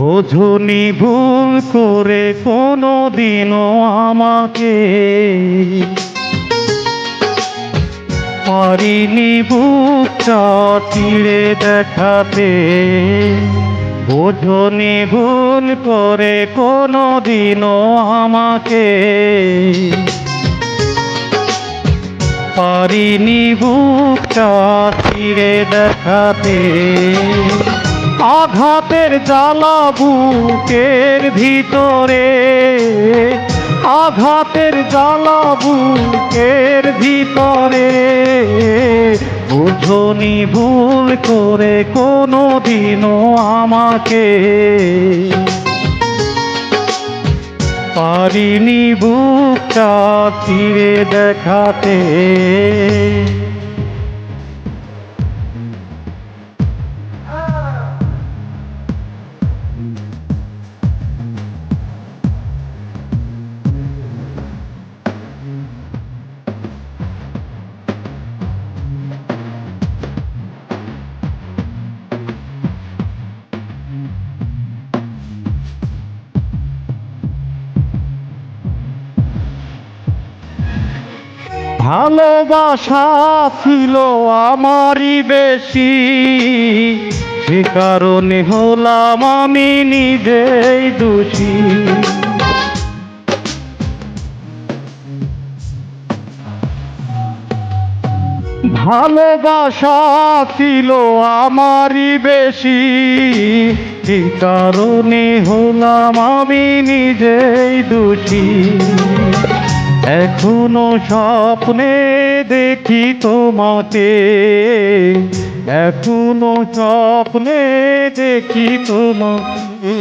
বোঝনি ভুল করে কোনো দিনও আমাকে। পারিনি বুকটা চিড়ে দেখাতে। বোঝনি ভুল করে কোনো দিনও আমাকে। পারিনি বুকটা চিড়ে দেখাতে। আঘাতের জ্বালা বুকের ভিতরে, আঘাতের জ্বালা বুকের ভিতরে। বুঝনি ভুল করে কোনো দিনও আমাকে। পারিনি বুকটা তীরে দেখাতে। ভালোবাসা ছিল আমারই বেশি। সে কারণে হলাম আমি নিজেই দোষী। ভালোবাসা ছিল আমারই বেশি। সে কারণে হলাম আমি নিজেই দোষী। এখনও স্বপ্নে দেখি তোমাকে। এখনও স্বপ্নে দেখি তোমাকে।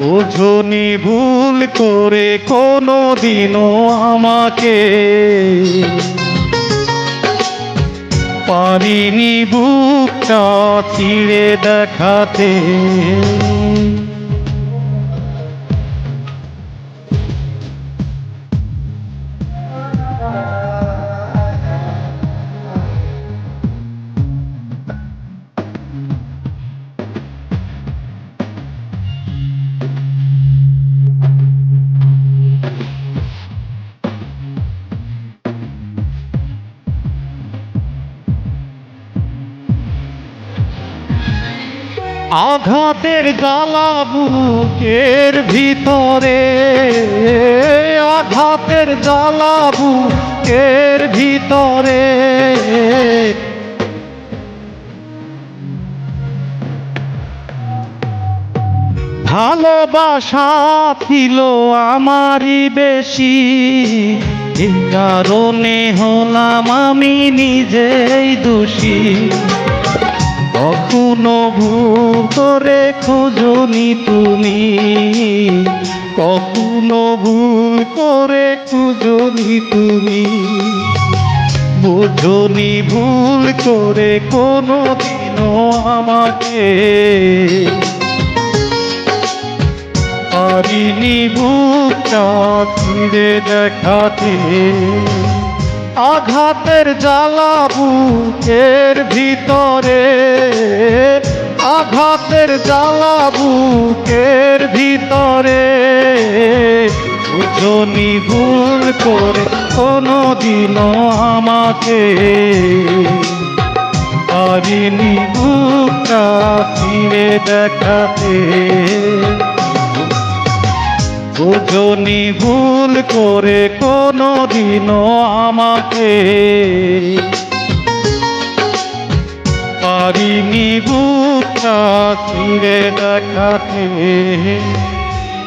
ওঝনি ভুল করে কোনো দিনও আমাকে। পারিনি বুকটা চিড়ে দেখাতে। আঘাতের জ্বালা বুকের ভিতরে, আঘাতের জ্বালা বুকের ভিতরে। ভালোবাসা ছিল আমারই বেশি কারণে হলাম আমি নিজেই দোষী। কখনো ভুল করে খোঁজনি তুমি। কখনো ভুল করে খুঁজনি তুমি। বুঝনি ভুল করে কোনো দিনও আমাকে। পারিনি বুকটা ফিরে দেখাতে। আঘাতের জ্বালা বুকের ভিতরে। আঘাতের জ্বালা বুকের ভিতরে। বুঝনি ভুল করে কোনো দিনও আমাকে পারিনি বুকটা ফিরে দেখাতে। বুঝনি ভুল করে কোনো দিনও আমাকে পারিনি বুকটা ছিঁড়ে দেখাতে।